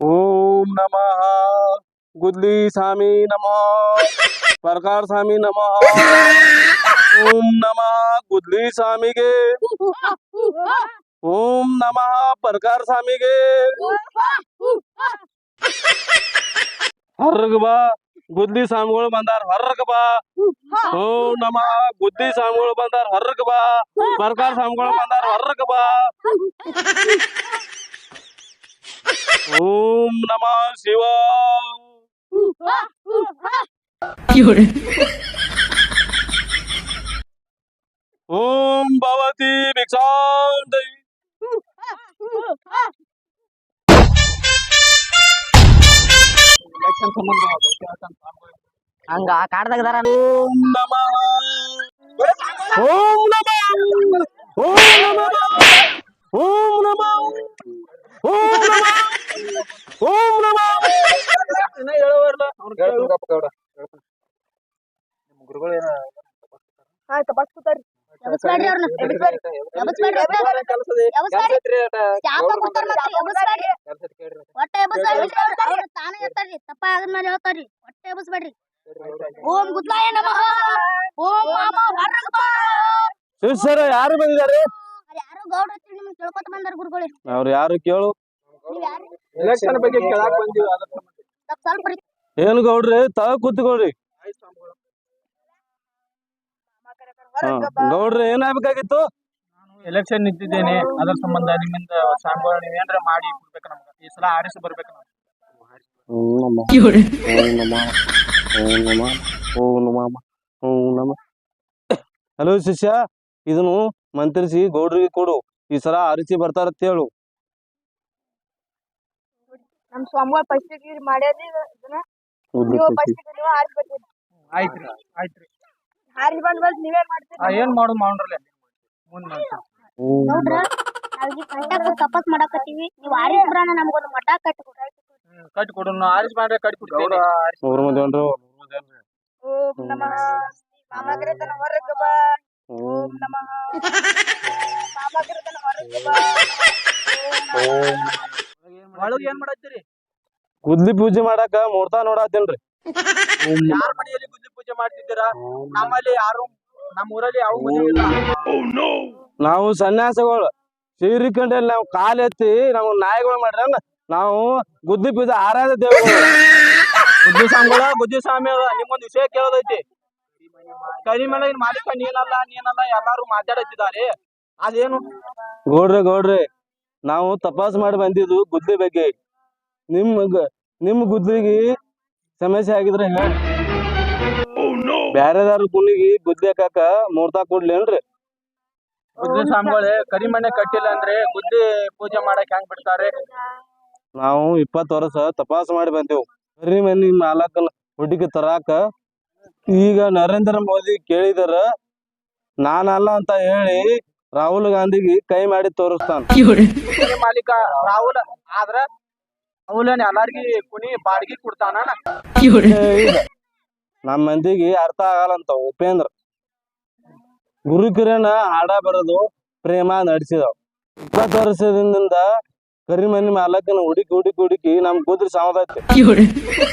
ಓಂ ನಮಃ ಗುದ್ಲಿ ಸ್ವಾಮಿ ನಮಃ ಪ್ರಕಾರ ಸ್ವಾಮಿ ನಮಃ ಓಂ ನಮಃ ಗುದ್ಲಿ ಸ್ವಾಮಿಗೆ ಓಂ ನಮಃ ಪ್ರಕಾರ ಸ್ವಾಮಿಗೆ ಹೊರಗ್ ಬಾ ಗುದ್ಲಿ ಸ್ವಾಮಿಗಳು ಬಂದಾರ ಹೊರಗ್ ಬಾ ಓಂ ನಮಃ ಗುದ್ಲಿ ಸ್ವಾಮಿಗಳು ಬಂದಾರ ಹೊರಗ್ ಬಾ ಪ್ರಕಾರ ಸ್ವಾಮಿಗಳು ಬಂದಾರ ಹೊರಗ್ ಬಾ ಓಂ ನಮಃ ಶಿವ ಓಂ ಭವತಿ ಭಿಕ್ಷಾಂತಿ ಹಂಗ ಕಾಡ್ದಾಗ ಅದಾರ ಓಂ ನಮಃ ಓಂ ನಮಃ ಓಂ ನಮಃ ಓಂ ನಮಃ ಓಂ ನಮಃ ಓಂ ನಮಃ ಮತ್ತ್. ಅವ್ರು ತಾನೇ ಹೇಳ್ತಾರ್ರಿ ತಪ್ಪ ಹೇಳ್ತಾರ್ರಿ ಓಂ ಗುದ್ಲಾಯ ನಮಃ ಓಂ ಮಾಮ ಹೊರಗ್ ಬಾ. ಶಿಷ್ಯರು ಯಾರು ಬಂದಿದ್ದಾರೆ ಅವ್ರ್ ಯಾರೋ ಗೌಡ್ರ ಹತ್ತಿ ನಿಮ್ಗ್ ಕೇಳ್ಕೊತ ಬಂದಾರ ಗುರುಗಳೇ ಅವ್ರು ಯಾರು ಕೇಳು ಎಲೆಕ್ಷನ್ ಬಗ್ಗೆ ಕೇಳಾಕ್ ಬಂದೀವಿ ಸ್ವಲ್ಪ. ಏನು ಗೌಡ್ರಿ ತಾವ ಕೂತ್ಕೊಳ್ರಿ. ಹಾ. ಗೌಡ್ರಿ ಏನಾಗ್ಬೇಕಾಗಿತ್ತು ಎಲೆಕ್ಷನ್ ನಿಂತಿದ್ದೇನೆ. ಅದರ ಸಂಬಂಧ ನಿಮ್ಮಿಂದ ಸ್ವಾಮಿಗಳು ನೀವೇನ್ರ ಮಾಡಿ ಕೊಡ್ಬೇಕು ನಮ್ಗೆ? ಈ ಸಲ ಆರಿಸಿ ಬರ್ಬೇಕು ನಾವು. ಹಲೋ ಶಿಷ್ಯ ಇದನ್ನು ಮಂತ್ರಿಸಿ ಗೌಡ್ರಿಗೆ ಕೊಡು. ಈ ಸಲ ಆರಿಸಿ ಬರ್ತಾರತ್ತ ಹೇಳು. ನಮ್ ಸ್ವಾಮಿಗಳು ಫಸ್ಟಿಗೆ ಮಾಡ್ಯಾರಿ ಇದನ್ನ. ಆಯ್ತ್ರಿ ಆಯ್ತ್ರಿ. ಹಾರಿ ಬಂದ್ ಬಂದ್ ನೀವೇನ್ ಮಾಡ್ತೀರಿ? ಆ, ಏನ್ ಮಾಡು ಮಾಡ್ರಲ್ಲ ಮುಂದ್ ನಾವ್ ಈ ಕಂಟಕ ತಪಸ್ ಮಾಡಕತ್ತೀವಿ. ನೀವ್ ಆರಿಸ್ ಬರಾನ ನಮ್ಗೊಂದು ಮಠ ಕಟ್ಟಿ ಕೊಡು ಆರಿಸಿ ಕಟ್ಟಿ ಕೊಡ್ತೀವಿ ಮೂರು ಮಂದಿ ಹೊಂಟ್ರು ಓಂ ನಮಃ. ಮಾಮಾಗ್ರೆ ತನ ಹೊರಗೆ ಬಾ. ಓಂ ನಮಃ. ಮಾಮಾಗ್ರೆ ತನ ಹೊರಗೆ ಬಾ. ಓಂ ಒಳಗ್ ಏನ್ ಮಾಡತ್ತೀರಿ? ಗುದ್ಲಿ ಪೂಜೆ ಮಾಡಾಕ ಮುಹೂರ್ತ ನೋಡಾತೇನ್ರಿ. ಯಾರ ಮನೆಯಲ್ಲಿ ಗುದ್ಲಿ ಪೂಜೆ ಮಾಡ್ತಿದ್ದೀರಾ? ನಮ್ಮಲ್ಲಿ ಯಾರು ನಮ್ಮ ಊರಲ್ಲಿ ಯಾವ ಮದುವೆ ಇಲ್ಲ ನಾವು ಸನ್ಯಾಸಗಳು. ಸೀರಿಕಂಡಲ್ಲಿ ನಾವು ಕಾಲೆತ್ತಿ ಎತ್ತಿ ನಾವು ನಾಯಿಗಳು ಮಾಡ್ರ ನಾವು ಗುದ್ದಿ ಪೂಜೆ ಆರಾಧ ದೇವಗಳು ಗುದ್ದಿ ಸ್ವಾಮಿಗಳ ಬುದ್ಧಿ ಸ್ವಾಮಿ ಅದ. ನಿಮ್ಮೊಂದು ವಿಷಯ ಕೇಳೋದೈತಿ. ಕರಿಮನೆ ಮಾಲೀಕ ನೀನಲ್ಲ ನೀನಲ್ಲ ಎಲ್ಲಾರು ಮಾತಾಡತ್ತಿದ್ದಾರೆ. ಅದೇನು? ಗೌಡ್ರಿ ಗೌಡ್ರಿ ನಾವು ತಪಾಸ್ ಮಾಡಿ ಬಂದಿದ್ದು ಗುದ್ದಿ ಬಗ್ಗೆ. ನಿಮ್ ನಿಮ್ ಗುದ್ದಿಗೆ ಸಮಸ್ಯೆ ಆಗಿದ್ರೆ ಬ್ಯಾರೆದಾರ ಕುಣಿಗಿ ಗುದ್ಲಿ ಹಾಕಾಕ ಮೂರ್ತಾ ಕೊಡ್ಲೇನ್ರಿ? ಗುದ್ದೆ ಸ್ವಾಮಿಗಳೇ ಕರಿಮಣೆ ಕಟ್ಟಿಲ್ಲ ಅಂದ್ರೆ ಗುದ್ದಿ ಪೂಜೆ ಮಾಡಕ್ ಹೆಂಗ್ ಬಿಡ್ತಾರೆ? ನಾವು ಇಪ್ಪತ್ತು ವರ್ಷ ತಪಾಸ್ ಮಾಡಿ ಬಂದೆವು. ಕರಿ ಮನಿ ಮಾಲಕನ ಹುಡುಗಿ ತರಾಕ ಈಗ ನರೇಂದ್ರ ಮೋದಿ ಕೇಳಿದಾರ ನಾನಲ್ಲ ಅಂತ ಹೇಳಿ ರಾಹುಲ್ ಗಾಂಧಿಗೆ ಕೈ ಮಾಡಿ ತೋರಿಸ್ತಾನ. ಮಾಲೀಕ ರಾಹುಲ್ ಆದ್ರ ರಾಹುಲ್ ಎಲ್ಲಾರ್ಗಿ ಕುಣಿ ಬಾಡಿಗೆ ಕೊಡ್ತಾನ ನಮ್ಮ ಮಂದಿಗೆ ಅರ್ಥ ಆಗಲ್ಲಂತ ಉಪೇಂದ್ರ. ಗುರುಕಿರಣ ಹಾಡ ಬರೋದು ಪ್ರೇಮ ನಡೆಸಿದವ್. ಇಪ್ಪತ್ತು ವರ್ಷದಿಂದ ಕರಿಮನಿ ಮಾಲಕನ ಹುಡುಕಿ ಹುಡುಕಿ ಹುಡುಕಿ ನಮ್ ಕೂದ್ರಿ ಸಾವದೈತಿ.